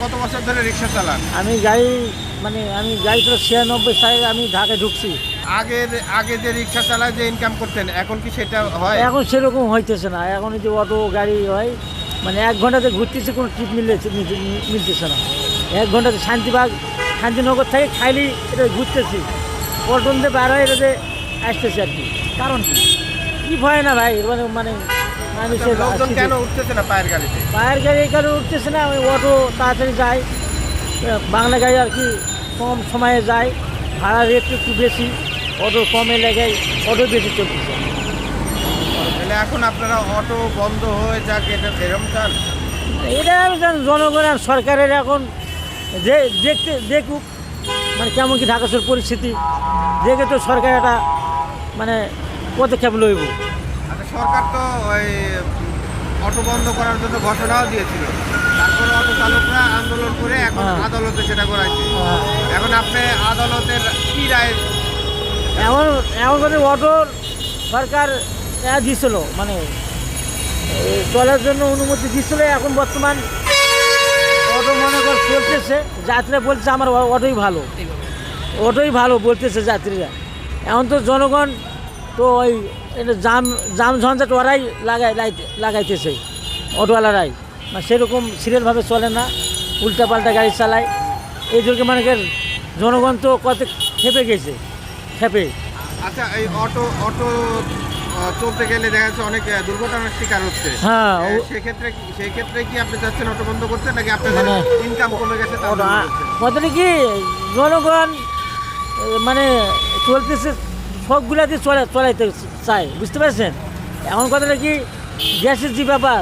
কত বছর ধরে রিক্সা চালান? আমি গাড়ি মানে আমি গাড়ি তো ছিয়ানব্বই সালে আমি ঢাকায় ঢুকছি। আগের আগে যে রিক্সা চালায় যে ইনকাম করতেন এখন কি সেটা হয়? এখন সেরকম হইতেছে না। এখন যে অটো গাড়ি হয় মানে এক ঘন্টাতে ঘুরতেছে কোনো ট্রিপ মিলতে- মিলতেছে না। এক ঘন্টাতে শান্তিবাগ শান্তিনগর থেকে খাইলি এটা ঘুরতেছি। পল্টন দিয়ে বার হয় এটাতে আসতেছে আর কি। কারণ কি? কি ভয় না ভাই মানে মানে মানুষের লোকজন কেন উঠতেছে না পায়ের গাড়িতে? পায়ের গাড়ি এই কারণে উঠতেছে না? ওই অটো তাড়াতাড়ি যায় বাংলা গাড়ি আর কি কম সময়ে যায় ভাড়া রেট একটু বেশি। অটো কমে লেগে অটো বেশি চলতেছে। তাহলে এখন আপনারা অটো বন্ধ হয়ে যাক এটা এরম চান এটা আমি জনগণ আর সরকারের এখন যে দেখতে দেখুক মানে কেমন কি ঢাকা পরিস্থিতি। দেখে তো সরকার একটা মানে পদক্ষেপ লইব। সরকার তো ওই অটো বন্ধ করার জন্য ঘোষণাও দিয়েছিল। তারপরে অটো চালকরা আন্দোলন করে এখন হ্যাঁ। আদালতে সেটা করাইছে। হ্যাঁ। এখন আপনি আদালতের কি রায় এমন এমন করে অটো সরকার এ দিছিল মানে চলার জন্য অনুমতি দিছিল এখন বর্তমান অটো মনে কর চলতেছে যাত্রীরা বলছে আমার অটোই ভালো। অটোই ভালো বলতেছে যাত্রীরা। এখন তো জনগণ তো ওই এটা জাম জাম ঝঞ্ঝাট ওরাই লাগাই লাগাইতে- লাগাইতেছে অটোওয়ালারাই। মানে সেরকম সিরিয়ালভাবে চলে না উল্টাপাল্টা গাড়ি চালায়। এই জন্য মানে জনগণ তো কত খেপে গেছে খেপে। আচ্ছা এই অটো অটো চলতে গেলে দেখা যাচ্ছে অনেক দুর্ঘটনার শিকার হচ্ছে। হ্যাঁ, ও- সেক্ষেত্রে কি- সেই ক্ষেত্রে কি আপনি চাচ্ছেন অটো বন্ধ করতে নাকি আপনাদের মানে- ইনকাম কমে গেছে? কথাটা কি জনগণ মানে চলতেছে সবগুলাতে চলে চলাইতে চায় বুঝতে পারছেন? এখন কথাটা কি গ্যাসের যে ব্যাপার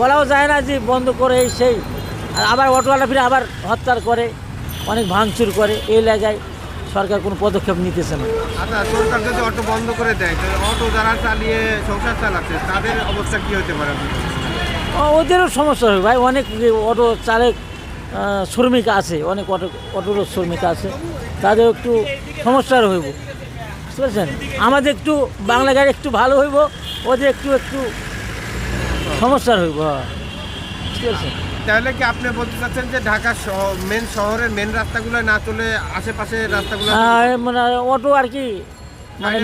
বলাও যায় না যে বন্ধ করে এই সেই আর আবার অটোওয়ালা ফিরে আবার হত্যার করে অনেক ভাঙচুর করে এই জায়গায় সরকার কোনো পদক্ষেপ নিতেছে না। আচ্ছা সরকার যদি অটো বন্ধ করে দেয় তাহলে অটো যারা চালিয়ে সংসার চালাচ্ছে তাদের অবস্থা কি হতে পারে? ওদেরও সমস্যা হবে ভাই অনেক অটো চালক শ্রমিক আছে অনেক অটো অটোর শ্রমিক আছে তাদের একটু সমস্যার হইব বুঝতে পারছেন? আমাদের একটু বাংলা গাড়ি একটু ভালো হইব ওদের একটু একটু সমস্যার হইব হ্যাঁ। বুঝতে পারছেন? তাহলে কি আপনি বলতে চাচ্ছেন যে ঢাকা মেন শহরের মেন রাস্তাগুলো না চলে আশেপাশে রাস্তাগুলো আর মানে অটো আর কি মানে।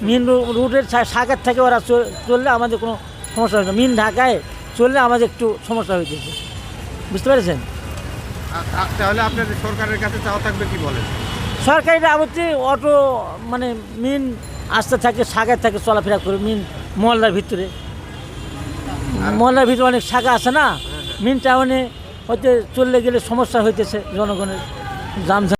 মেন রুটের শাখার থেকে ওরা চল- চললে আমাদের কোনো সমস্যা হয় না মেন ঢাকায় চললে আমাদের একটু সমস্যা হইতেছে। বুঝতে পেরেছেন? তাহলে আপনার সরকারের কাছে চাওয়া থাকবে কি বলেন? সরকারিরা আবার অটো মানে মিন আসতে থাকে শাখায় থাকে চলাফেরা করে মিন মহল্লার ভিতরে। মহল্লার ভিতরে অনেক শাখা আছে না? মিন টাউনে হয়তো চললে গেলে সমস্যা হইতেছে জনগণের জাম